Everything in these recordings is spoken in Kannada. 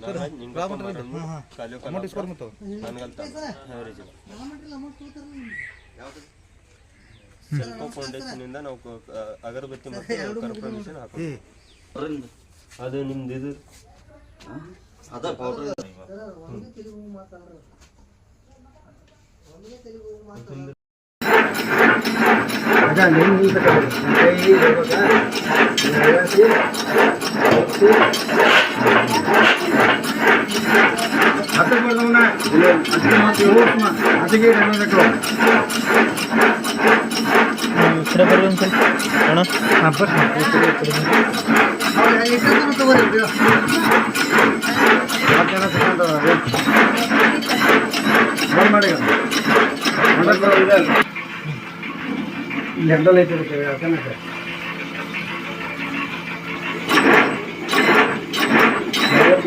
ನಾಗರಾಜ್ ನಿಂಗಪ್ಪ ಮರಣ್ಣು, ಕಾಲು ಕಲಾಪುರ, ನನ್ಗಲ್ ತಾಲೂಕು, ಅವರೇಜ್ ಇಲ್ಲ. ಸೆಲ್ಫೋ ಫೌಂಡೇಶನ್ ಇಂದ. ನಾವು ಕ- ಕ- ಅಗರಬತ್ತಿ ಮತ್ತು ಕರ್ಪೂರ ಮಿಷನ್ ಹಾಕೋದು ಅದು ನಿಮ್ದು ಇದು ಅದ ಪೌಡರ್ ಕಡೆ ಬರ್ರಿ ಒಂದು ಸ್ವಲ್ಪ ಅಣ್ಣ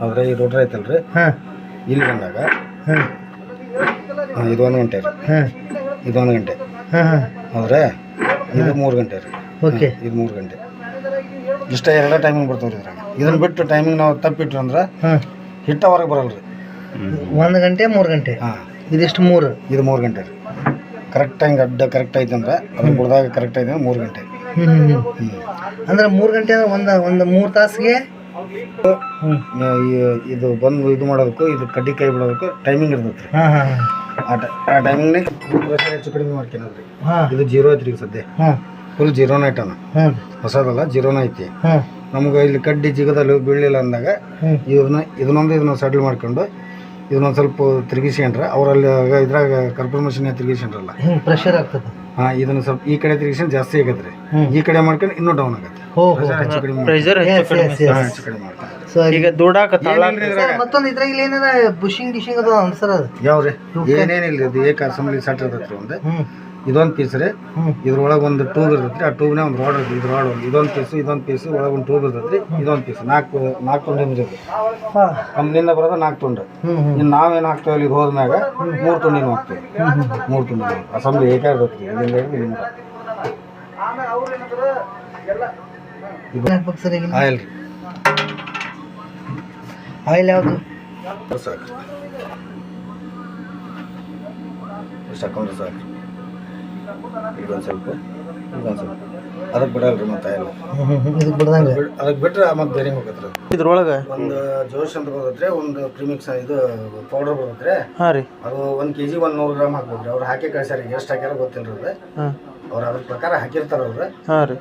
ಆದ್ರೆ ಈ ರೋಡ್ರ್ ಐತಲ್ರಿ ಹಾಂ ಇಲ್ಲಿ ಬಂದಾಗ ಹಾಂ ಆ, ಇದು ಒಂದು ಗಂಟೆ ರೀ. ಹಾಂ. ಇದು ಗಂಟೆ. ಹಾಂ ಹಾಂ. ಹೌದ್ರಾ ಇದು ಮೂರು ಗಂಟೆ ರೀ. ಓಕೆ. ಇದು ಮೂರು ಗಂಟೆ. ಇಷ್ಟ ಎರಡ ಟೈಮಿಂಗ್ ಬರ್ತಾವ್ರಿ ಇದ್ರಾಗ. ಇದನ್ನ ಬಿಟ್ಟು ಟೈಮಿಂಗ್ ನಾವು ತಪ್ಪಿಟ್ರು ಅಂದ್ರೆ ಹಾಂ. ಹಿಟ್ಟ ಹೊರಗೆ ಬರಲ್ಲ ರೀ. ಒಂದು ಗಂಟೆ ಮೂರು ಗಂಟೆ? ಹಾಂ. ಇದಿಷ್ಟು ಮೂರು? ಇದು ಮೂರು ಗಂಟೆ ರೀ. ಕರೆಕ್ಟ್ ಹಂಗೆ ಅಡ್ಡ ಕರೆಕ್ಟ್ ಐತೆ ಅಂದ್ರೆ ಅದನ್ನ ಬಿಡ್ದಾಗ ಕರೆಕ್ಟ್ ಐತೆ ಅಂದ್ರೆ ಮೂರು ಗಂಟೆ. ಹ್ಞೂ ಹ್ಞೂ ಹ್ಞೂ ಅಂದ್ರೆ ಮೂರು ಗಂಟೆ ಅಂದ್ರೆ ಒಂದು ಒಂದು ಮೂರು ತಾಸಿಗೆ? ಇದು ಬಂದು ಇದು ಮಾಡೋದಕ್ಕೂ ಇದು ಕಡ್ಡಿ ಕೈ ಬಿಡೋದಕ್ಕೂ ಟೈಮಿಂಗ್ ಇರ್ತೈತೆ ರೀ. ಹಾಂ ಹಾಂ. ಟ- ಆ ಹೆಚ್ಚು ಕಡಿಮೆ ಹಾಂ. ಇದು ಜೀರೋ ಐತ್ರಿ ಈಗ ಸದ್ಯ. ಹಾಂ. ಫುಲ್ ಜೀರೋನ ಐಟನ ಹಾಂ. ಹೊಸದಲ್ಲ ಜೀರೋನ ಐತಿ ಹಾಂ. ನಮ್ಗೆ ಇಲ್ಲಿ ಕಡ್ಡಿ ಜಿಗದಲ್ಲಿ ಬೀಳಲಿಲ್ಲ ಅಂದಾಗ ಇದನ್ನ ಇದನ್ನೊಂದು ಇದನ್ನ ಸೆಟ್ಲ್ ಮಾಡ್ಕೊಂಡು ಇದನ್ನೊಂದು ಸ್ವಲ್ಪ ತಿರುಗಿಸ್ಕೊಂಡ್ರೆ ಅವರಲ್ಲಿ ಇದ್ರಾಗ ಕರ್ಪೂರ ಮಷಿನ್ ತಿರುಗಿಸ್ಕೊಂಡ್ರಲ್ಲ. ಪ್ರೆಷರ್ ಆಗ್ತದೆ. ಹಾಂ ಇದನ್ನ ಸ್ವಲ್ಪ ಈ ಕಡೆ ತಿರುಗಿಸ್ಕೊಂಡು ಜಾಸ್ತಿ ಆಗತ್ತೆ ಈ ಕಡೆ ಮಾಡ್ಕೊಂಡು ಇನ್ನೂ ಡೌನ್ ಆಗತ್ತೆ. ಪ್ರೆಷರ್ ಹೆಚ್ಚು ಕಡಿಮೆ ಹೆಚ್ಚು ಕಡಿಮೆ. ಮಾಡ್ತಾರೆ. ಸೊ ಈಗ ದುಡಾಕ ಮತ್ತೊಂದು ಇದ್ರಾಗ ಇಲ್ಲಿ ಬುಷಿಂಗ್ ಗಿಶಿಂಗ್ ಅದು ಅನ್ಸರ್ ಅದು. ಯಾವ್ರಿ ಏನೇನಿಲ್ಲ ಇದು ಏಕ ಅಸೆಂಬ್ಲಿ ಸೆಟ್ ಇರ್ತೈತ್ರಿ ಒಂದು. ಇದೊಂದು ಪೀಸ್ ರೀ. ಇದ್ರೊಳಗೆ ಒಂದು ಟ್ಯೂಬ್ ಇರ್ತೈತ್ರಿ. ಆ ಟ್ಯೂಬ್ನೇ ಒಂದು ರಾಡ್ ಇರ್ತೈತಿ ಇದು ರಾಡ್ ಒಂದು ಇದೊಂದು ಪೀಸು ಇದೊಂದು ಪೀಸು ಒಳಗೆ ಒಂದು ಟ್ಯೂಬ್ ಇರ್ತೈತ್ರಿ. ಇದೊಂದು ಪೀಸ್ ನಾಲ್ಕು ನಾಲ್ಕು ತುಂಡು ಇರ್ತೈತಿ ಕಂಪ್ನಿಯಿಂದ ಬರೋದು ನಾಲ್ಕು ತುಂಡು ಇನ್ನು ನಾವೇನು ಹಾಕ್ತೇವೆ ಇಲ್ಲಿ ಹೋದ್ಮ್ಯಾಗ ಮೂರು ತುಂಡಿನ ಹಾಕ್ತೇವೆ. ಮೂರು ತುಂಡಿನ ಅಸೆಂಬ್ಲಿ ಏಕೆ ಇರ್ತೈತಿ ಇಲ್ಲಿಂದ ಇಲ್ಲಿಂದ ಆಯಿಲ್ ಆಯಿಲ್ ಯಾವುದು? ಸಾಕು. ಸಾಕು ಸಾಕು. ಇದೊಂದು ಸ್ವಲ್ಪ ಇದೊಂದು ಸ್ವಲ್ಪ. ಅದಕ್ಕೆ ಬಿಡಲ್ರಿ ಮತ್ತೆ ಎಲ್ಲ. ಇದಕ್ಕೆ ಬಿಡ್ದಂಗೆ? ಅದಕ್ಕೆ ಬಿಟ್ರೆ ಮತ್ತೆ ಬೇರೆ ಹೋಗತ್ರಿ? ಇದ್ರೊಳಗೆ? ಒಂದು ಜೋಶ್ ಅಂತ ಬರ್ತೈತ್ರಿ ಒಂದು ಪ್ರಿಮಿಕ್ಸ್ ಇದು ಪೌಡರ್ ಬರ್ತೈತ್ರಿ ಹಾಂ ರೀ. ಅದು ಒಂದು ಕೆ ಜಿ ಒಂದು ನೂರು ಗ್ರಾಮ್ ಹಾಕ್ಬೇಕ್ರಿ ಅವ್ರು ಹಾಕಿ ಕಳ್ಸ್ಯಾರ ಈಗ ಎಷ್ಟು ಹಾಕ್ಯಾರ ಗೊತ್ತಿಲ್ಲ ಅದು ಹಾ. ಅವ್ರು ಅದ್ರ ಪ್ರಕಾರ ಹಾಕಿರ್ತಾರ ಅವ್ರು. ಹಾಂ ರೀ.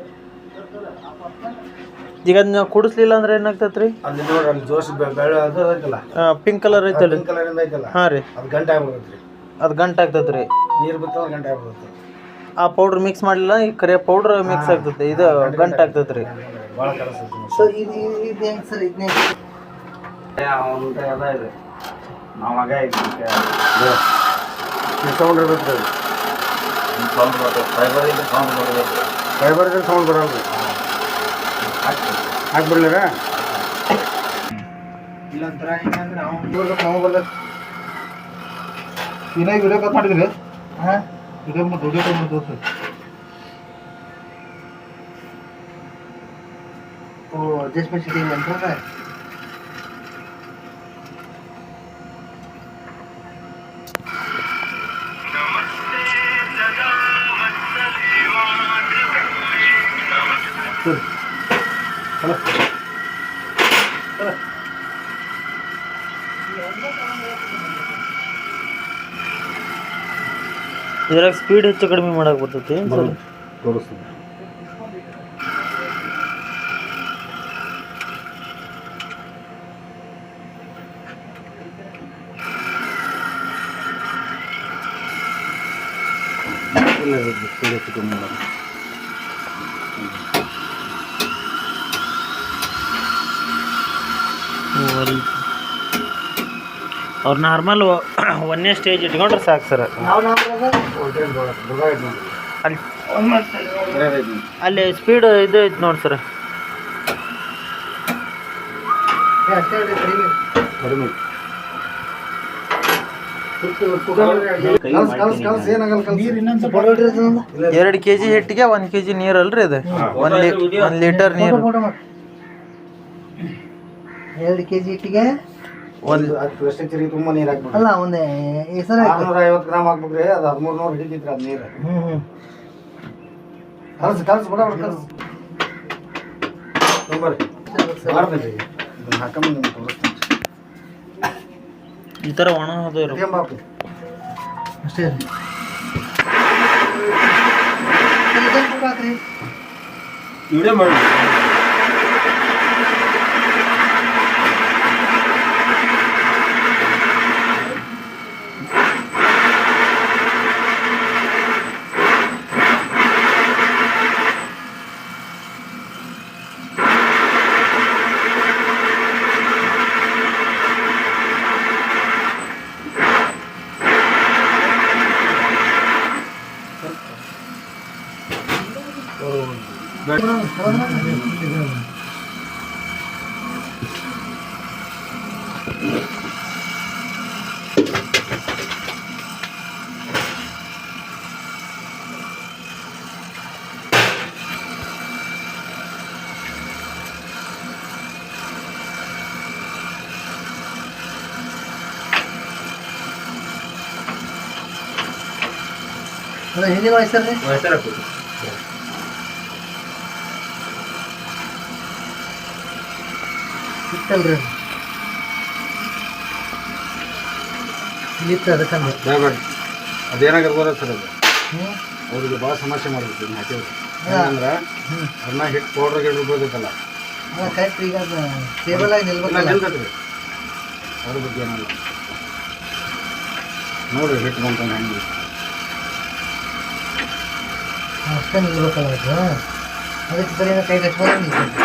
ಈಗ ಅದನ್ನ ಕುಡಿಸ್ಲಿಲ್ಲ ಅಂದ್ರೆ ಏನಾಗ್ತೈತ್ರಿ? ಅಲ್ಲಿ ನೋಡ್ರಿ ಅಲ್ಲಿ ಜೋಶ್ ಬೆ- ಬೆಳೆ ಅದು ಐತಲ್ಲ. ಪಿಂಕ್ ಕಲರ್ ಐತಲ್ಲ. ಪಿಂಕ್ ಕಲರ್ ಐತಲ್ಲ. ಹಾಂ ರೀ. ಅದು ಗಂಟೆ ಆಗ್ಬಿಡ್ತೈತ್ರಿ. ಅದು ಗಂಟೆ ಆಗ್ತೈತ್ರಿ. ನೀರು ಬಿತ್ತಂದ್ರೆ ಗಂಟೆ ಆಗ್ಬಿಡುತ್ತೆ ಆ ಪೌಡ್ರ್ ಮಿಕ್ಸ್ ಮಾಡಲಿಲ್ಲ ಈ ಕರೆ ಪೌಡ್ರ್ ಮಿಕ್ಸ್ ಆಗ್ತದೆ ಇದು ಗಂಟು ಭಾಳ ಕಲಸೈತಿ ಸೊ ಇದು ಇದು- ಇದು ಹೆಂಗೆ ಸರ್ ಇದನ್ನೇ ನಾವಾಗ ಸೌಂಡ್ ಇರ್ತೈತ್ರಿ ಫೈಬರ್ ಸೌಂಡ್ ಬರಲ್ರಿ ಹಾಕ್ಬಿಡ್ಲಿರ ಇಲ್ಲ ಒಂಥರ ಹೆಂಗಂದ್ರೆ ಅವ್ನು ಇನ್ನ ವಿಡಿಯೋ ಕಟ್ ಮಾಡಿದ್ರಿ? ಹಾಂ? ವಿಡಿಯೋ ವಿಡಿಯೋ ಕಟ್ ಮಾಡಿ ತೋರಿಸಿ ಓ ಅಡ್ಜಸ್ಟ್ಮೆಂಟ್ ಸಿಟಿಂಗ್ ಅಂತ ಇದ್ರಾಗ ಸ್ಪೀಡ್ ಹೆಚ್ಚು ಕಡಿಮೆ ಮಾಡಕ್ ಬರ್ತೈತಿ. ಸರ್ ತೋರಿಸ್ತೀನಿ. ಸ್ಪೀಡ್ ಹೆಚ್ಚು ಕಮ್ಮಿ ಮಾಡೋದು ಅವ್ರು ನಾರ್ಮಲ್ ಒಂದನೇ ಸ್ಟೇಜ್ ಇಟ್ಕೊಂಡ್ರೆ ಸಾಕು ಸರ್ ಅಲ್ಲಿ ಅಲ್ಲಿ ಸ್ಪೀಡ್ ಇದು ಐತೆ ನೋಡಿ ಸರ್. ಎರಡು ಕೆ ಜಿ ಹಿಟ್ಟಿಗೆ ಒಂದು ಕೆ ಜಿ ನೀರ್ ಅಲ್ರಿ ಇದು? ಒಂದು ಒಂದು ಲೀಟರ್ ನೀರು. ಎರಡು ಕೆ ಜಿ ಹಿಟ್ಟಿಗೆ ಒಂದು ಅದು ಪ್ಲಾಸ್ಟಿಕ್ ಚರಿ ತುಂಬ ನೀರು ಅಲ್ಲ ಒಂದು ಹೆಸರು ಆರ್ನೂರ ಐವತ್ತು ಗ್ರಾಮ್ ಹಾಕ್ಬೇಕ್ರಿ ಅದು ಹದಿಮೂರು ನೂರು ಹಿಡಿತೈತ್ರಿ ಅದು ನೀರು. ಹ್ಞೂ ಹ್ಞೂ ಕಲ್ಸ್ ಕಲ್ಸ್ ಬಿಡ ಕಲ್ಸ್ ತೊಂಬರ್ರಿ ಮಾಡ್ತೀನಿ ಇದನ್ನ ಹಾಕಂಬ ನಿಮ್ಗೆ ತೋರಿಸ್ತೀನಿ. ಈ ಥರ ಒಣ ಅದು ಅಷ್ಟೇ ವಿಡಿಯೋ ಮಾಡಿ. ಹಿಂದಿನ ವಯಸ್ಸರು ರೀ ಹೆಸರು ಹಾಕ್ಬೇಕು ಇತ್ತಲ್ರಿ. ಇತ್ತು ಅದಕ್ಕಂದ್ರೆ ಅದೇನಾಗಿರ್ಬೋದ ಸರ್ ಅದು ಹ್ಞೂ ಅವ್ರಿಗೆ ಭಾಳ ಸಮಸ್ಯೆ ಮಾಡ್ಬೇಕು ಇದನ್ನ ಹಾಕಿದ್ರೆ ಏನಂದ್ರೆ ಅದನ್ನ ಹಿಟ್ಟು ಪೌಡ್ರ್ ಗಿಡ ಬರ್ಬೇಕಲ್ಲ ಅಲ್ಲ ಕರೆಕ್ಟ್ ಈಗ ಟೇಬಲ್ ಆಗಿ ನಿಲ್ಬೇಕಲ್ಲ ಅದ್ರ ಬಗ್ಗೆ ಏನಲ್ಲ ನೋಡ್ರಿ ಹಿಟ್ಟು ಬಂತ ಹೆಂಗೆ ಅಷ್ಟೇ ನಿಲ್ಬೇಕಲ್ಲ ಅದು ಅದಕ್ಕೆ ಸರಿ ಏನೋ ಕೈ ಕಟ್ಕೊಂಡು ನಿಲ್ಬೇಕು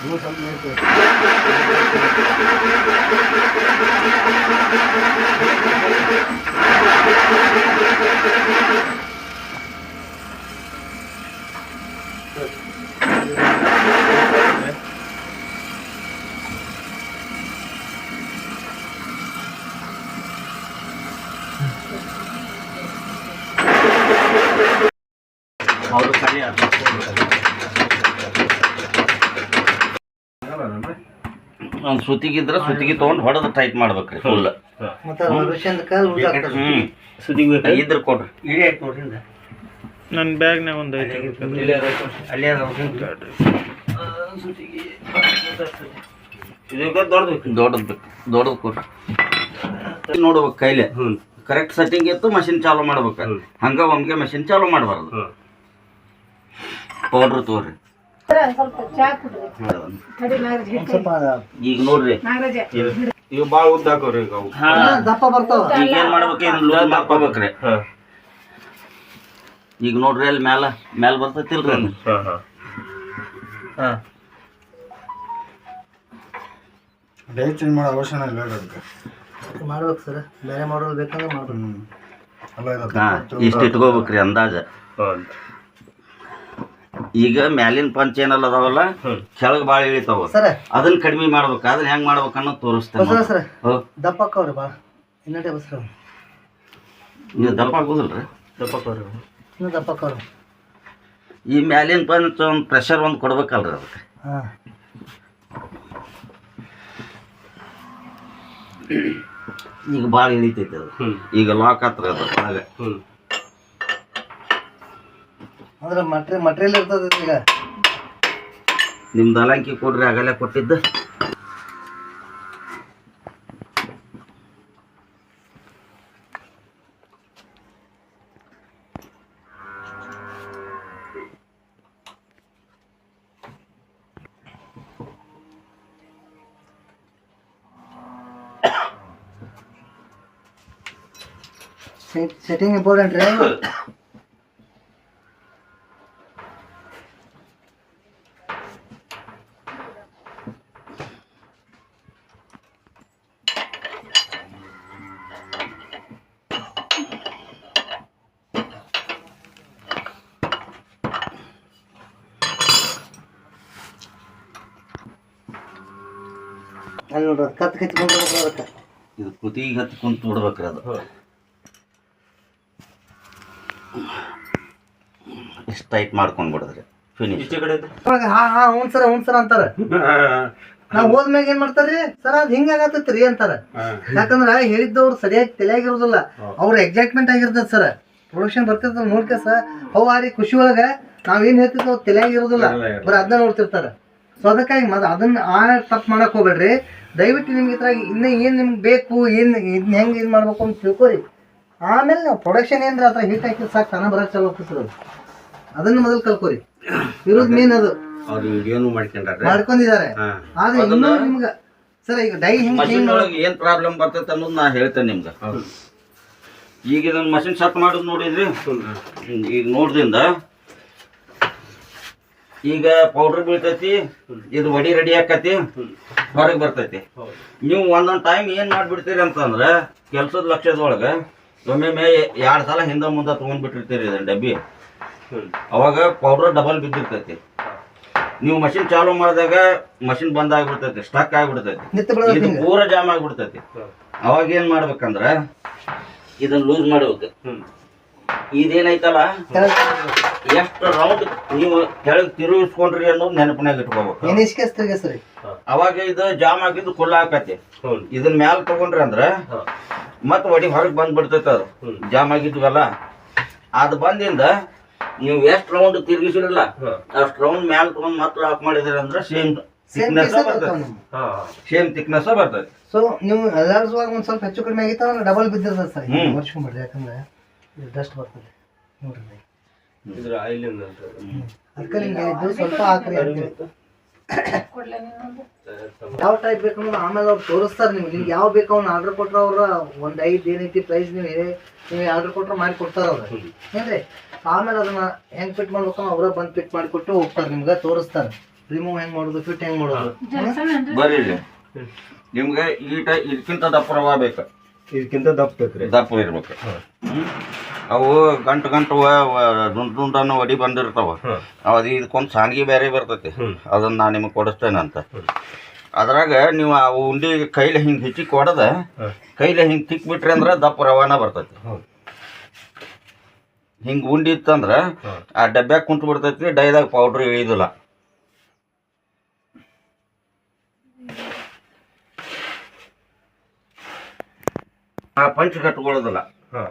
ಇನ್ನೂ ಸ್ವಲ್ಪ ನೀರು ಅವ್ರು ಖಾಲಿ ಆದ್ರು. ಒಂದ್ ಸುತ್ತಿಗಿದ್ರೆ ಸುತ್ತಿಗೆ ತಗೊಂಡು ಹೊಡೆದು ಟೈಟ್ ಮಾಡ್ಬೇಕ್ರಿ ಫುಲ್ ಇದ್ರ ಕೊಡ್ರಿ. ಇಡೀ ಆಯ್ತು ನೋಡ್ರಿ. ನನ್ನ ಬ್ಯಾಗ್ನಾಗ ಒಂದು ಐತೆ. ದೊಡ್ಡದು ದೊಡ್ಡದು. ದೊಡ್ಡದ್ ಕೊಡ್ರಿ. ನೋಡ್ಬೇಕು ಕೈಲೆ. ಕರೆಕ್ಟ್ ಸೆಟ್ಟಿಂಗ್ ಇತ್ತು ಮಷಿನ್ ಚಾಲು ಮಾಡ್ಬೇಕು. ಹಂಗ ಒಮ್ಗೆ ಮಷಿನ್ ಚಾಲು ಮಾಡಬಾರ್ದು. ಪೌಡ್ರ್ ತಗೋರಿ. ಸ್ವಲ್ಪ ಈಗ ನೋಡ್ರಿ. ಇವು ಭಾಳ ಉದ್ದ ಹಾಕೋರಿ ಈಗ ಅವು. ಹಾ. ದಪ್ಪ ಬರ್ತಾವ. ಈಗ ಏನ್ ಮಾಡ್ಬೇಕು? ಮಾಡ್ಕೋಬೇಕ್ರಿ ಈಗ ನೋಡ್ರಿ ಅಲ್ಲಿ ಮ್ಯಾಲ ಮ್ಯಾಲ ಬರ್ತೈತಿಲ್ರಿ ಅದು ಹಾಂ ಹಾಂ. ಹಾಂ. ಡೈಟ್ ಚೇಂಜ್ ಮಾಡೋ ಅವಶ್ಯನ ಇಲ್ಲ ಅದಕ್ಕೆ. ಮಾಡ್ಬೇಕು ಸರ್. ಬೇರೆ ಮಾಡೋದು ಬೇಕಂದ್ರೆ ಮಾಡ್ಬೇಕು. ಅಲ್ಲ ಇದು ಹಾ ಇಷ್ಟು ಇಟ್ಕೋಬೇಕ್ರಿ ಅಂದಾಜ. ಈಗ ಮ್ಯಾಲಿನ ಪಂಚ್ ಏನಲ್ಲ ಅದಾವಲ್ಲ? ಹ್ಞೂ ಕೆಳಗ್ ಬಾಳ ಇಳಿತಾವ. ಸರ್. ಅದನ್ನ ಕಡಿಮೆ ಮಾಡ್ಬೇಕು. ಅದನ್ನ ಹೆಂಗ್ ಮಾಡ್ಬೇಕು ಅನ್ನೋದು ತೋರಿಸ್ತೇನೆ ದಪ್ಪ ಅಕ್ಕವ್ರಿ ಭಾಳ ಇನ್ನಟೇ ಬಸ್ರ ನೀವು ದಪ್ಪ ಆಗುದಿಲ್ರಿ ದಪ್ಪ ಹಾಕೋರಿ. ಇನ್ನೂ ದಪ್ಪ ಅಕ್ಕವ್ರು ಈ ಮ್ಯಾಲಿನ ಪಂಚ್ ಒಂದು ಪ್ರೆಷರ್ ಒಂದು ಕೊಡ್ಬೇಕಲ್ರಿ ಅದಕ್ಕೆ. ಈಗ ಭಾಳ ಇಳಿತೈತಿ ಅದು. ಹ್ಞೂ ಈಗ ಲಾಕ್ ಆತ್ರ ಅದು ಹಾಗೆ ಹ್ಞೂ ಅಂದ್ರೆ ಮಟ್ರಿ ಮಟ್ರಿಯಲ್ ಇರ್ತದೆ ಈಗ ನಿಮ್ದು ಅಲಂಕಿ ಕೊಡ್ರಿ ಆಗಲೇ ಕೊಟ್ಟಿದ್ದ ಸೆಟ್ಟಿಂಗ್ ಇಂಪಾರ್ಟೆಂಟ್ ರೀ ಅಲ್ಲಿ ನೋಡ್ರಿ ಅದು ಕತ್ ಅದಕ್ಕೆ. ಇದು ಕುತ್ತಿಗೆ ಹತ್ತಿ ಕುಂತು ಬಿಡ್ಬೇಕ್ರಿ ಅದು. ಇಷ್ಟು ಟೈಟ್ ಮಾಡ್ಕೊಂಡು ಬಿಡಿದ್ರಿ? ಫಿನಿಶ್? ಹಾ ಹಾ ಹ್ಞೂ ಸರ ಹ್ಞೂ ಸರ ಅಂತಾರ. ನಾವ್ ಹೋದ್ಮ್ಯಾಗ ಏನ್ ಮಾಡ್ತಾರ್ರಿ? ಸರ್ ಅದ್ ಹಿಂಗ ಆಗತ್ತೈತ್ರಿ ಅಂತಾರ. ಯಾಕಂದ್ರ ಹೇಳಿದ್ದವ್ರು ಸರಿಯಾಗಿ ತಲೆಯಾಗಿರೋದಿಲ್ಲ ಅವ್ರ ಎಕ್ಸೈಟ್ಮೆಂಟ್ ಆಗಿರ್ತದ ಸರ್. ಪ್ರೊಡಕ್ಷನ್ ಬರ್ತಿರ್ತಾರ ನೋಡ್ಕ ಸರ್. ಅವ್ ಆ ರೀ ಖುಷಿ ಒಳಗ ನಾವ್ ಏನ್ ಹೇಳ್ತಿದ್ವಿ ಅವ್ರು ತಲೆಯಾಗಿರೋದಿಲ್ಲ ಬರೀ ಅದನ್ನ ನೋಡ್ತಿರ್ತಾರ. ಸೊ ಅದಕ್ಕಾಗಿ ಮತ್ ಅದನ್ನ ಆ ತಪ್ಪು ಮಾಡಕ್ ಹೋಗ್ಬೇಡ್ರಿ. ದಯವಿಟ್ಟು ನಿಮ್ಗೆ ಇದ್ರಾಗ ಇನ್ನ ಏನು ನಿಮ್ಗೆ ಬೇಕು ಏನು ಇದನ್ನ ಹೆಂಗೆ ಇದು ಮಾಡ್ಬೇಕು ಅಂತ ತಿಳ್ಕೊರಿ. ಆಮೇಲೆ ನಾವು ಪ್ರೊಡಕ್ಷನ್ ಏನಾರ ಅದ್ರ ಹಿಟ್ ಹಾಕಿದ್ರೆ ಸಾಕು ತಾನ ಬರಕ್ ಚಾಲು ಆಗ್ತದೆ ಅದನ್ನು ಮೊದಲು ಕಲ್ಕೋರಿ. ಇರೋದು ಮೇನ್ ಅದು. ಅವ್ರು ವಿಡಿಯೋನು ಮಾಡ್ಕೊಂಡ್ರೆ ಮಾಡ್ಕೊಂಡಿದ್ದಾರೆ. ಆದ್ರೆ ಇನ್ನೂ ನಿಮ್ಗೆ ಸರ್ ಈಗ ಡೈ ಹೆಂಗೆ ಮಷಿನ್ change ಒಳಗೆ ಏನ್ ಪ್ರಾಬ್ಲಮ್ ಬರ್ತೈತೆ ಅನ್ನೋದು ನಾ ಹೇಳ್ತೇನೆ ನಿಮ್ಗೆ. ಈಗ ಇದನ್ನ ಮಷಿನ್ ಸೆಟ್ ಮಾಡೋದು ನೋಡಿದ್ರಿ? ಈಗ ನೋಡ್ದಿಂದ ಈಗ ಪೌಡರ್ ಬೀಳ್ತೈತಿ ಇದು ವಡಿ ರೆಡಿ ಆಕತಿ ಹೊರಗೆ ಬರ್ತೈತಿ. ನೀವು ಒಂದೊಂದು ಟೈಮ್ ಏನ್ ಮಾಡ್ಬಿಡ್ತೀರಿ ಅಂತಂದ್ರ ಕೆಲ್ಸದ ಲಕ್ಷ್ಯದೊಳಗ ಒಮ್ಮೊಮ್ಮೆ ಎರಡು ಸಲ ಹಿಂದೆ ಮುಂದೆ ತಗೊಂಡ್ಬಿಟ್ಟಿರ್ತೀರಿ ಇದನ್ನ ಡಬ್ಬಿ. ಅವಾಗ ಪೌಡರ್ ಡಬಲ್ ಬಿದ್ದಿರ್ತೈತಿ. ನೀವು ಮಷಿನ್ ಚಾಲು ಮಾಡಿದಾಗ ಮಷಿನ್ ಬಂದ್ ಆಗ್ಬಿಡ್ತೈತಿ ಸ್ಟಕ್ ಆಗ್ಬಿಡ್ತೈತಿ. ಇದು ಪೂರ ಜಾಮ್ ಆಗ್ಬಿಡ್ತೈತಿ. ಅವಾಗ ಏನ್ ಮಾಡ್ಬೇಕಂದ್ರ ಇದನ್ನ ಲೂಸ್ ಮಾಡ್ಬೇಕು. ಇದೇನೈತಲ್ಲ? ಎಷ್ಟು ರೌಂಡ್ ನೀವು ಕೆಳಗೆ ತಿರುಗಿಸ್ಕೊಂಡ್ರಿ ಅನ್ನೋದು ನೆನಪಿನಾಗ ಇಟ್ಕೋಬೇಕು. ಅವಾಗ ಇದು ಜಾಮ್ ಆಗಿದ್ದು ಕುಲ್ಲ ಆಕತಿ. ಇದನ್ ಇದನ್ನ ಮ್ಯಾಲ ತಗೊಂಡ್ರಿ ಅಂದ್ರ ಮತ್ ಒಡಿ ಹೊರಗೆ ಬಂದ್ ಬಿಡ್ತೈತೆ ಅದು ಜಾಮ್ ಆಗಿದ್ವಲ್ಲ? ಅದು ಬಂದಿಂದ ನೀವು ಎಷ್ಟ್ ರೌಂಡ್ ತಿರುಗಿಸಿರಲ್ಲ ಅಷ್ಟ್ ರೌಂಡ್ ಮ್ಯಾಲ್ ತಗೊಂಡ್ ಮತ್ತೆ ಲಾಕ್ ಮಾಡಿದ್ರಿ ಅಂದ್ರೆ same same thickness same thickness ಬರ್ತೈತಿ ಸೊ ನೀವು ಎಲ್ಲಾರ್ಸುವಾಗ ಒಂದ್ ಸ್ವಲ್ಪ ಹೆಚ್ಚು ಕಡಿಮೆ ಆಗಿತ್ತು ಡಬಲ್ ಬಿದ್ದಿರ್ತದೆ ಸರ್. ಹ್ಮ್. ಯಾಕಂದ್ರೆ ಡಸ್ಟ್ ಬರ್ತದೆ. ನೋಡ್ರಿ ಇದ್ರ ಆಯಿಲಿಂದ ಅದಕ್ಕೆ ನಿಮ್ಗೆ ಇದು ಸ್ವಲ್ಪ ಹಾಕ್ರಿ ಯಾವ ಟೈಪ್ ಬೇಕು ಅನ್ನೋದು ಆಮೇಲೆ ಅವ್ರು ತೋರಿಸ್ತಾರೆ ನಿಮ್ಗೆ. ನಿಮ್ಗೆ ಯಾವ ಬೇಕು ಅವ್ನ ಆರ್ಡರ್ ಕೊಟ್ರೆ ಅವ್ರ ಒಂದ್ ಐದ್ ಏನೈತಿ ಪ್ರೈಸ್ ನೀವು ಇದೆ ನೀವು ಆರ್ಡರ್ ಕೊಟ್ರೆ ಮಾಡಿ ಕೊಡ್ತಾರ ಅವ್ರ. ಏನ್ರಿ? ಆಮೇಲೆ ಅದನ್ನ ಹೆಂಗ್ ಫಿಟ್ ಮಾಡ್ಬೇಕು ಅವ್ರ ಬಂದ್ ಫಿಟ್ ಮಾಡಿಕೊಟ್ಟು ಹೋಗ್ತಾರೆ ನಿಮ್ಗೆ ತೋರಿಸ್ತಾರೆ. ರಿಮೂವ್ ಹೆಂಗ್ ಮಾಡೋದು ಫಿಟ್ ಹೆಂಗ್ ಮಾಡೋದು. ಬರ್ರಿ. ಇಲ್ಲಿ. ನಿಮ್ಗೆ ಈಟ ಇದಕ್ಕಿಂತ ದಪ್ಪ ರವ ಬೇಕು ಇದಕ್ಕಿಂತ ದಪ್ಪ ಬೇಕ್ರಿ ದಪ್ಪ ಇರ್ಬೇಕು. ಅವು ಗಂಟು ಗಂಟು ದುಂಡು ದುಂಡನ್ನು ಒಡಿ ಬಂದಿರ್ತಾವ. ಅದು ಇದಕ್ಕೊಂದು ಸಾಂಗಿ ಬೇರೆ ಬರ್ತೈತಿ. ಅದನ್ನ ನಾನು ನಿಮಗೆ ಕೊಡಿಸ್ತೇನೆ ಅಂತ ಅದ್ರಾಗ ನೀವು ಆ ಉಂಡಿ ಕೈಲಿ ಹಿಂಗೆ ಹಿಚ್ಚಿ ಕೊಡದ ಕೈಲಿ ಹಿಂಗೆ ತಿಕ್ಬಿಟ್ರಿ ಅಂದ್ರೆ ದಪ್ಪ ರವಾನ ಬರ್ತೈತಿ. ಹಿಂಗೆ ಉಂಡಿ ಇತ್ತಂದ್ರೆ ಆ ಡಬ್ಬ್ಯಾಗ ಕುಂತು ಬಿಡ್ತೈತಿ ಡೈದಾಗ ಪೌಡ್ರ್ ಇಳಿಯೋದಿಲ್ಲ ಆ ಪಂಚ್ ಕಟ್ಕೊಳ್ಳೋದಿಲ್ಲ. ಹಾ.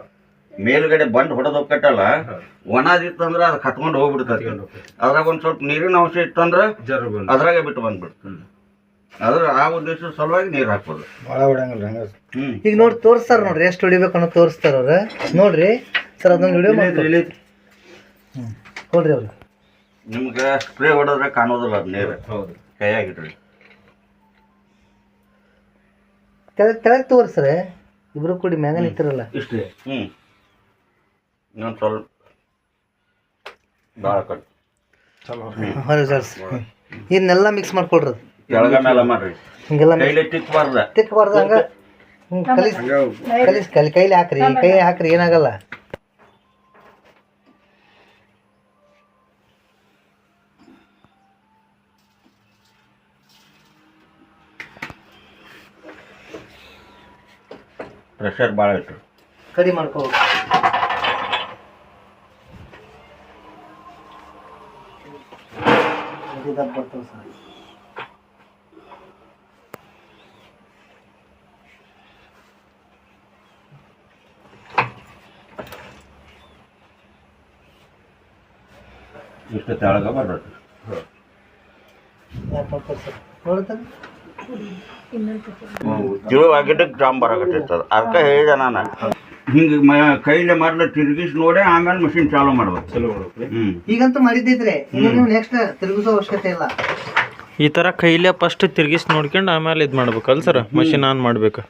ಮೇಲ್ಗಡೆ ಬಂಡ್ ಹೊಡೆದು ಕಟ್ಟಲ್ಲ ಒಣದಿತ್ತಂದ್ರೆ ಅದು ಕತ್ಕೊಂಡು ಹೋಗ್ಬಿಡ್ತದೆ. ಅದ್ರಾಗ ಒಂದ್ ಸ್ವಲ್ಪ ನೀರಿನ ಅಂಶ ಇತ್ತಂದ್ರೆ ಅದ್ರಾಗ ಬಿಟ್ಟು ಬಂದ್ಬಿಡ್ತು ಅದ್ರ ಆ ಉದ್ದೇಶ ಸಲುವಾಗಿ ನೀರು ಹಾಕೋದು ಭಾಳ ಹೊಡಂಗಿಲ್ಲ ಈಗ ನೋಡಿ ತೋರಿಸ್ತಾರ ನೋಡ್ರಿ ಎಷ್ಟು ಹೊಡಿಬೇಕು ಅನ್ನೋ ತೋರಿಸ್ತಾರ ಅವ್ರ. ನೋಡ್ರಿ ಸರ್ ಅದನ್ನ ವಿಡಿಯೋ ಮಾಡಿ ಕೊಡ್ರಿ ಅವ್ರು. ನಿಮ್ಗೆ ಸ್ಪ್ರೇ ಹೊಡೆದ್ರೆ ಕಾಣೋದಿಲ್ಲ ಅದು ನೀರು. ಹೌದು. ಕೈಯಾಗಿಡ್ರಿ ತೆಳಗೆ ಕೆಳಗೆ ತೋರಿಸ್ರೆ. ಇಬ್ರು ಕೂಡಿ ಮ್ಯಾಗ ನಿಂತಿರಲ್ಲ ಇಷ್ಟೇ ಹ್ಮ್. ಇನ್ನೊಂದು ಸ್ವಲ್ಪ ಭಾಳ ಕಟ್. ಸರ್. ಇದನ್ನೆಲ್ಲ ಮಿಕ್ಸ್ ಮಾಡ್ಕೊಳ್ರಿ ಅದು. ಕೆಳಗ ಮೇಲೆ ಮಾಡ್ರಿ. ಹಿಂಗೆಲ್ಲ ಕೈಲಿ ತಿಕ್ಕಬಾರ್ದು ಹಂಗ? ಕಲಿಸ್ ಕಲಿಸ್ ಕಲಿ ಕೈಲಿ ಹಾಕ್ರಿ. ಕೈ ಹಾಕ್ರಿ ಏನಾಗಲ್ಲ. ಪ್ರೆಷರ್ ಭಾಳ ಇಟ್ರು ಕಡಿ ಮಾಡ್ಕೋಬೇಕು ಇದು ದಪ್ಪ ಬರ್ತವೆ ಸರ್ ಇಷ್ಟು ತೆಳಗ ಬರ್ತೈತಿ ನೋಡ್ತಾರೆ ತಿಳುವಾಗಿದ್ದಕ್ಕೆ ಡ್ರಾಮ್ ಬರಾಕತ್ತಿರ್ತದ ಅದಕ್ಕೆ ಹೇಳಿದೆ ನಾನು. ಹಿಂಗೆ ಮ ಕೈಲೇ ಮೊದ್ಲು ತಿರುಗಿಸಿ ನೋಡಿ ಆಮೇಲೆ ಮಷಿನ್ ಚಾಲೂ ಮಾಡ್ಬೇಕು. ಚಲೋ ಹ್ಮ್. ಈಗಂತೂ ಮಾಡಿದ್ದೈತ್ರಿ ನೀವು ನೆಕ್ಸ್ಟ್ ತಿರುಗಿಸೋ ಅವಶ್ಯಕತೆ ಇಲ್ಲ. ಈ ಥರ ಕೈಲೇ ಫಸ್ಟ್ ತಿರ್ಗಿಸಿ ನೋಡ್ಕೊಂಡು ಆಮೇಲೆ ಇದು ಮಾಡ್ಬೇಕಲ್ಲ ಸರ್ ಮಷಿನ್ ಆನ್ ಮಾಡ್ಬೇಕು.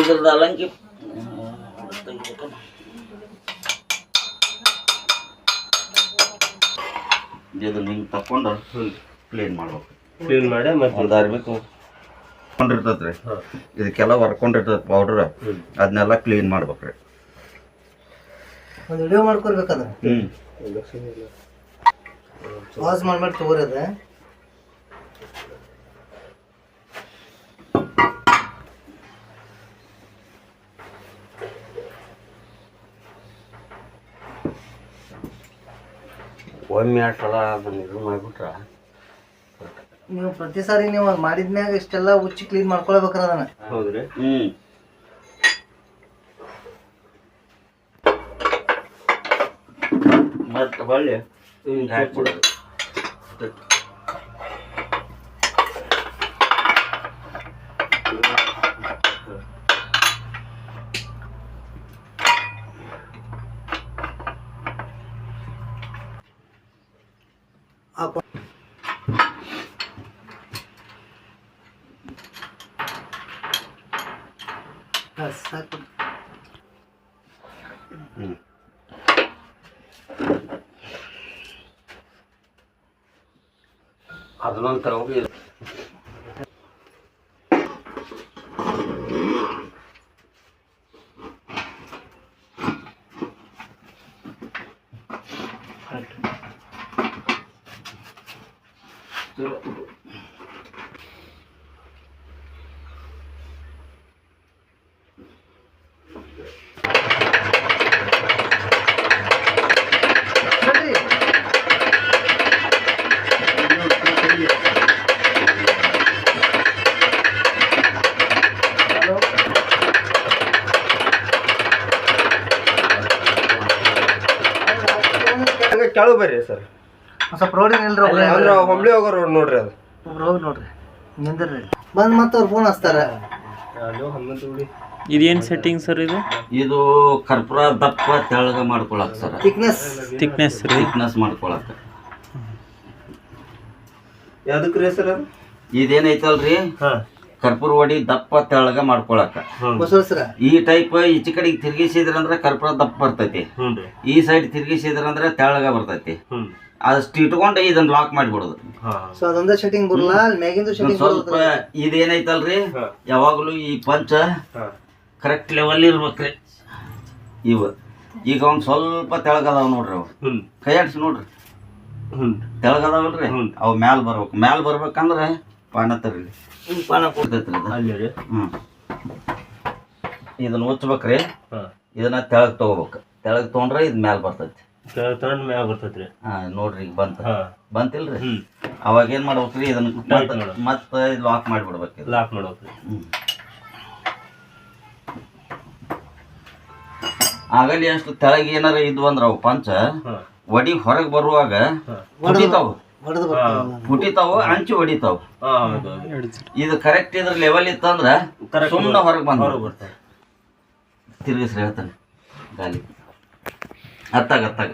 ಇದ್ರದ್ದು ಅಲಂಕಿ. ಇದು ಹಿಂಗೆ ತಕೊಂಡು ಕ್ಲೀನ್ ಮಾಡ್ಬೇಕು. ಕ್ಲೀನ್ ಮಾಡಿ ಮತ್ತೆ? ಒಂದು ಅರ್ಬಿ ಕೊಂಡಿರ್ತೈತ್ರಿ ಇದಕ್ಕೆಲ್ಲ ಹೊರ್ಕೊಂಡಿರ್ತೈತೆ ಪೌಡ್ರ್ ಅದನ್ನೆಲ್ಲ ಕ್ಲೀನ್ ಮಾಡ್ಬೇಕ್ರಿ ಒಂದು ವಿಡಿಯೋ ಮಾಡ್ಕೊಡ್ಬೇಕಾದ್ರೆ? ಹ್ಞೂ ಪಾಸ್ ಮಾಡ್ಬಿಟ್ಟು ತಗೋರಿ ಒಮ್ಮೆ ಎರಡು ಸಲ ಅದನ್ನ ಇದು ಮಾಡಿಬಿಟ್ರೆ? ನೀವು ಪ್ರತಿ ಸಾರಿ ನೀವು ಅದ್ ಮಾಡಿದ್ಮ್ಯಾಗ ಇಷ್ಟೆಲ್ಲ ಉಚ್ಚಿ ಕ್ಲೀನ್ ಮಾಡ್ಕೊಳ್ಬೇಕ್ರ ಅದನ್ನ. ಹೌದ್ರಿ? ಹ್ಮ್. ಮತ್ತೆ ಹೊಳ್ಳಿ. ಹಿಂಗೆ ಹಾಕ್ಬಿಡೋದು passado. Hum. అదనంతరం ಕೆಳಗೆ ಬರ್ರಿ ಸರ್. ಸ್ವಲ್ಪ ರೋಡಿನ ಇಲ್ರಿ ಅಂದ್ರೆ. ಹೊಂಬ್ಳಿ ಹೋಗೋ ರೋಡ್ ನೋಡ್ರಿ ಅದು. ಒಬ್ರು ಹೋಗಿ ನೋಡ್ರಿ ನಿಂದ್ರಿ ಬಂದ್ ಮತ್ತೆ ಅವ್ರು ಫೋನ್ ಹಚ್ತಾರ. ಇದೇನು ಸೆಟ್ಟಿಂಗ್ ಸರ್ ಇದು? ಇದು ಕರ್ಪುರ ದಪ್ಪ ತೆಳಗ ಮಾಡ್ಕೊಳಕ್ ಸರ್. ಥಿಕ್ನೆಸ್ ಥಿಕ್ನೆಸ್ ರೀ. ಥಿಕ್ನೆಸ್ ಮಾಡ್ಕೊಳಕ್. ಯಾವ್ದಕ್ಕೆ ರೀ ಸರ್ ಇದೇನೈತಲ್ರಿ ಹಾಂ. ಕರ್ಪೂರ ವಡಿ ದಪ್ಪ ತೆಳಗ ಮಾಡ್ಕೊಳಕ. ಈ ಟೈಪ್ ಈಚೆ ಕಡೆಗೆ ತಿರ್ಗಿಸಿದ್ರಂದ್ರೆ ಕರ್ಪೂರ ದಪ್ಪ ಬರ್ತೈತಿ. ಈ ಸೈಡ್ ತಿರ್ಗಿಸಿದ್ರಂದ್ರೆ ತೆಳಗ ಬರ್ತೈತಿ. ಅದಷ್ಟು ಇಟ್ಕೊಂಡು ಇದನ್ನ ಲಾಕ್ ಮಾಡಿಬಿಡೋದು. ಸ್ವಲ್ಪ ಇದೇನೈತಲ್ರಿ? ಯಾವಾಗ್ಲೂ ಯಾವಾಗಲೂ ಈ ಪಂಚ ಕರೆಕ್ಟ್ ಲೆವೆಲ್ ಇರ್ಬೇಕ್ರಿ. ಇವ. ಈಗ ಒಂದ್ ಸ್ವಲ್ಪ ತೆಳಗದಾವ ನೋಡ್ರಿ ಅವು. ಹ್ಞೂ ಕೈ ಆಡ್ಸಿ ನೋಡ್ರಿ. ಹ್ಞೂ ತೆಳಗದಾವಲ್ರಿ ಹ್ಞೂ. ಅವು ಮ್ಯಾಲ್ ಬರ್ಬೇಕು. ಮ್ಯಾಲ್ ಬರ್ಬೇಕಂದ್ರೆ ಪಾನ ತರಲಿ ಪಾನ ಕೊಡ್ತೈತ್ರಿ ಇದು ಅಲ್ಲಿ ರೀ ಹ್ಮ್. ಇದನ್ನ ಉಚ್ಬೇಕ್ರಿ ಹಾಂ. ಇದನ್ನ ತೆಳಗ್ ತಗೋಬೇಕು. ತೆಳಗ್ ತಗೊಂಡ್ರೆ ಇದು ಮ್ಯಾಲೆ ಬರ್ತೈತಿ. ತಗೊಂಡ್ ಮ್ಯಾಗ ಬರ್ತೈತ್ರಿ. ಹಾ ನೋಡ್ರಿ ಈಗ ಬಂತ. ಹಾಂ. ಬಂತಿಲ್ರಿ? ಅವಾಗ ಏನ್ ಮಾಡ್ಬೇಕ್ರಿ? ಇದನ್ನ ಮತ್ತೆ ಲಾಕ್ ಮಾಡಿಬಿಡ್ಬೇಕು ಲಾಕ್ ಮಾಡ್ಬೇಕ್ರಿ. ಆಗಲಿ ಅಷ್ಟು ತೆಳಗೆ ಏನಾರ ಇದ್ವು ಅಂದ್ರ ಅವು ಪಂಚ ಒಡಿ ವಡಿ ಹೊರಗೆ ಬರುವಾಗ ಹಾಂ. ಹುಟಿತಾವು ಹೊಡೆದು ಹುಟಿತಾವು ಅಂಚು ಹೊಡಿತಾವು. ಇದು ಕರೆಕ್ಟ್ ಇದ್ರ ಲೆವೆಲ್ ಇತ್ತಂದ್ರ ಸುಮ್ಮನೆ ಹೊರಗೆ ಬಂದ ಹೊರಗೆ ಬರ್ತಾರೆ. ತಿರುಗಿಸ್ರಿ ಹೇಳ್ತಾನೆ ಗಾಲಿ. ಹತ್ತಾಗ ಹತ್ತಾಗ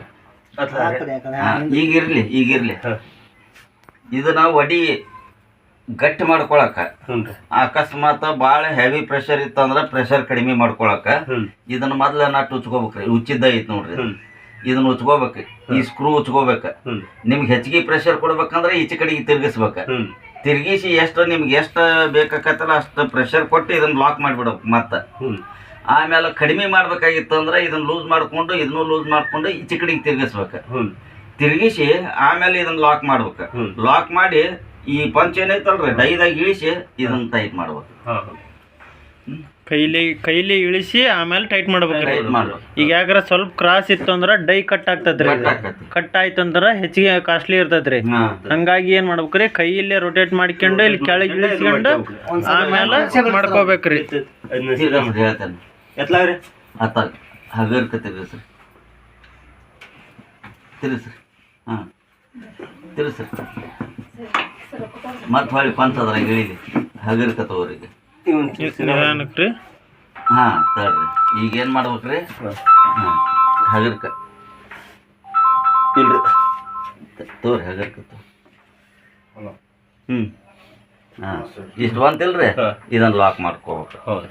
ಈಗ ಇರ್ಲಿ ಈಗ ಇರ್ಲಿ. ಹಾಂ. ಇದನ್ನ ಒಡಿ ಗಟ್ಟಿ ಮಾಡ್ಕೊಳಕ. ಹ್ಞೂ ರೀ. ಅಕಸ್ಮಾತ್ ಭಾಳ ಹೆವಿ ಪ್ರೆಷರ್ ಇತ್ತಂದ್ರ ಪ್ರೆಷರ್ ಕಡಿಮೆ ಮಾಡ್ಕೊಳಕ. ಹ್ಞೂ ಇದನ್ನ ಮೊದ್ಲ ನಾಟ್ ಉಚ್ಕೋಬೇಕ್ರಿ ಉಚ್ಚಿದ್ದ ಐತ್ ನೋಡ್ರಿ. ಇದನ್ನ ಉಚ್ಕೋಬೇಕು ಈ ಸ್ಕ್ರೂ ಉಚ್ಕೋಬೇಕು ನಿಮ್ಗೆ ಹೆಚ್ಚಿಗೆ ಪ್ರೆಷರ್ ಕೊಡ್ಬೇಕಂದ್ರೆ ಈಚೆ ಕಡೆಗೆ ತಿರ್ಗಿಸ್ಬೇಕು. ತಿರ್ಗಿಸಿ ಎಷ್ಟು ನಿಮ್ಗೆ ಎಷ್ಟು ಬೇಕಾಗತ್ತಲ್ಲ ಅಷ್ಟು ಪ್ರೆಷರ್ ಕೊಟ್ಟು ಇದನ್ನ ಲಾಕ್ ಮಾಡಿಬಿಡ್ಬೇಕು ಮತ್ತೆ. ಆಮೇಲೆ ಕಡಿಮೆ ಮಾಡ್ಬೇಕಾಗಿತ್ತು ಅಂದ್ರೆ ಇದನ್ನ ಲೂಸ್ ಮಾಡ್ಕೊಂಡು ಇದನ್ನು ಲೂಸ್ ಮಾಡ್ಕೊಂಡು ಈಚೆ ಕಡೆಗೆ ತಿರ್ಗಿಸ್ಬೇಕು. ತಿರ್ಗಿಸಿ ಆಮೇಲೆ ಇದನ್ನ ಲಾಕ್ ಮಾಡ್ಬೇಕು. ಲಾಕ್ ಮಾಡಿ ಈ ಪಂಚ್ ಏನೈತಲ್ರಿ ಡೈದಾಗಿ ಇಳಿಸಿ ಇದನ್ನ ಟೈಟ್ ಮಾಡ್ಬೇಕು. ಕೈಲಿ ಕೈಲಿ ಇಳಿಸಿ ಆಮೇಲೆ ಟೈಟ್ ಮಾಡ್ಬೇಕ್ರಿ. ಮಾಡ್ಬೇಕು. ಈಗ ಯಾಕ್ರ ಸ್ವಲ್ಪ ಕ್ರಾಸ್ ಇತ್ತು ಅಂದ್ರೆ ಡೈ ಕಟ್ ಆಗ್ತದ್ರಿ ಕಟ್ ಆಯ್ತು ಅಂದ್ರೆ ಹೆಚ್ಚಿಗೆ ಕಾಸ್ಟ್ಲಿ ಇರ್ತದ್ರಿ ಹಾ. ಹಂಗಾಗಿ ಏನ್ ಮಾಡ್ಬೇಕ್ರಿ? ಕೈಯಲ್ಲೇ ರೊಟೇಟ್ ಮಾಡ್ಕೊಂಡು ಇಲ್ಲಿ ಕೆಳಗೆ ಇಳಿಸ್ಕೊಂಡು ಆಮೇಲೆ ಮಾಡ್ಕೋಬೇಕ್ರಿ. ಹೇಳ್ತೇನೆ. ಎತ್ಲಾಗ್ರಿ? ತಿರ್ಸ್ರಿ ಹಾಂ. ಮತ್ತೆ ಹೊಳ್ಳಿ ಪಂಚದ್ರಾಗ ಇಳಿಲಿ ಹಗರ್ಕತ್ತವ್ರಿಗೆ ನಿಧಾನಕ್ಕೆ ರೀ? ಹಾಂ ತಡ್ರಿ ಈಗ ಏನು ಮಾಡ್ಬೇಕ್ರಿ ಹಾಂ. ಹಗರ್ಕ. ಇಲ್ರಿ. ತೋರಿ ಹಗರ್ಕತ್ತ ಹ್ಞೂ ಹಾಂ ಇಷ್ಟು ಬಂತಿಲ್ರಿ. ಇದನ್ನು ಲಾಕ್ ಮಾಡ್ಕೋಬೇಕು. ಹೌದು